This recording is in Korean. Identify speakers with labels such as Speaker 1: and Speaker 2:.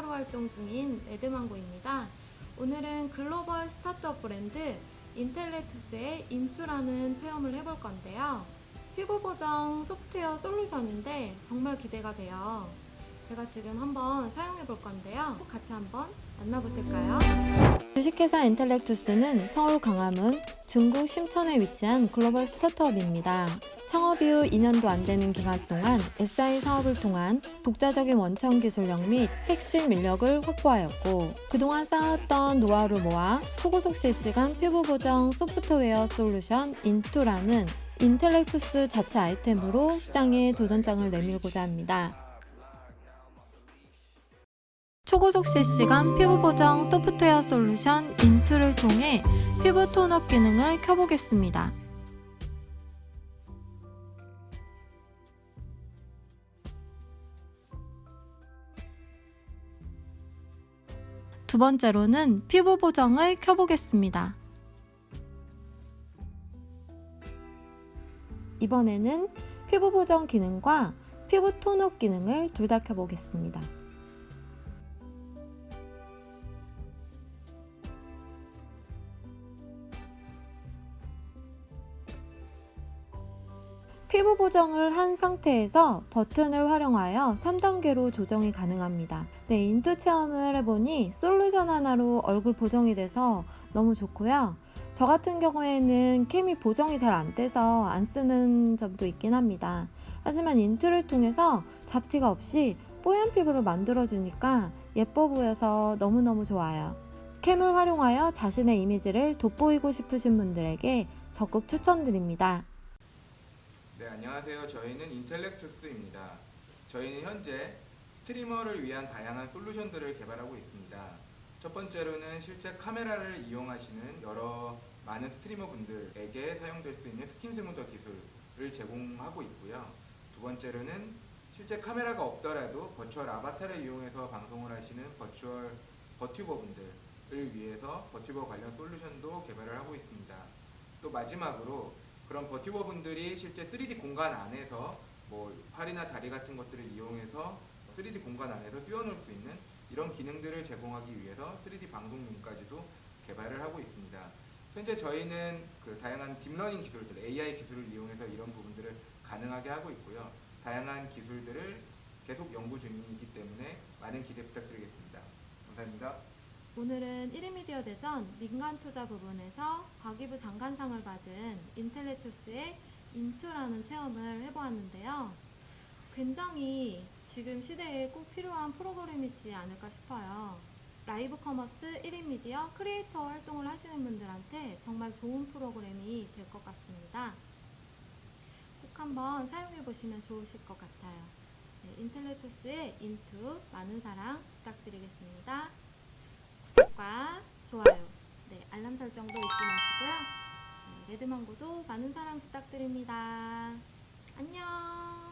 Speaker 1: 알파로 활동 중인 레드망고입니다. 오늘은 글로벌 스타트업 브랜드 인텔레투스의 인투라는 체험을 해볼 건데요. 피부 보정 소프트웨어 솔루션인데 정말 기대가 돼요. 제가 지금 한번 사용해 볼 건데요. 같이 한번 만나보실까요? 주식회사 인텔렉투스는 서울 강화문, 중국 심천에 위치한 글로벌 스타트업입니다. 창업 이후 2년도 안 되는 기간 동안 SI 사업을 통한 독자적인 원천 기술력 및 핵심 인력을 확보하였고 그동안 쌓았던 노하우를 모아 초고속 실시간 피부 보정 소프트웨어 솔루션 인투라는 인텔렉투스 자체 아이템으로 시장에 도전장을 내밀고자 합니다. 초고속 실시간 피부 보정 소프트웨어 솔루션 인투를 통해 피부 톤업 기능을 켜보겠습니다. 두 번째로는 피부 보정을 켜보겠습니다. 이번에는 피부 보정 기능과 피부 톤업 기능을 둘 다 켜보겠습니다. 피부 보정을 한 상태에서 버튼을 활용하여 3단계로 조정이 가능합니다. 네, 인투 체험을 해보니 솔루션 하나로 얼굴 보정이 돼서 너무 좋고요. 저 같은 경우에는 캠이 보정이 잘 안 돼서 안 쓰는 점도 있긴 합니다. 하지만 인투를 통해서 잡티가 없이 뽀얀 피부를 만들어주니까 예뻐 보여서 너무너무 좋아요. 캠을 활용하여 자신의 이미지를 돋보이고 싶으신 분들에게 적극 추천드립니다.
Speaker 2: 네, 안녕하세요. 저희는 인텔렉투스입니다. 저희는 현재 스트리머를 위한 다양한 솔루션들을 개발하고 있습니다. 첫 번째로는 실제 카메라를 이용하시는 여러 많은 스트리머 분들에게 사용될 수 있는 스킨 스무더 기술을 제공하고 있고요. 두 번째로는 실제 카메라가 없더라도 버추얼 아바타를 이용해서 방송을 하시는 버추얼 버튜버 분들을 위해서 버튜버 관련 솔루션도 개발을 하고 있습니다. 또 마지막으로 그런 버티버 분들이 실제 3D 공간 안에서 뭐 팔이나 다리 같은 것들을 이용해서 3D 공간 안에서 뛰어놀 수 있는 이런 기능들을 제공하기 위해서 3D 방송용까지도 개발을 하고 있습니다. 현재 저희는 그 다양한 딥러닝 기술들, AI 기술을 이용해서 이런 부분들을 가능하게 하고 있고요. 다양한 기술들을 계속 연구 중이기 때문에 많은 기대 부탁드리겠습니다. 감사합니다.
Speaker 1: 오늘은 1인 미디어 대전 민간 투자 부분에서 과기부 장관상을 받은 인텔레투스의 인투라는 체험을 해보았는데요. 굉장히 지금 시대에 꼭 필요한 프로그램이지 않을까 싶어요. 라이브 커머스 1인 미디어 크리에이터 활동을 하시는 분들한테 정말 좋은 프로그램이 될 것 같습니다. 꼭 한번 사용해 보시면 좋으실 것 같아요. 네, 인텔레투스의 인투 많은 사랑 부탁드리겠습니다. 구독과 좋아요, 네, 알람 설정도 잊지 마시고요. 네, 레드망고도 많은 사랑 부탁드립니다. 안녕!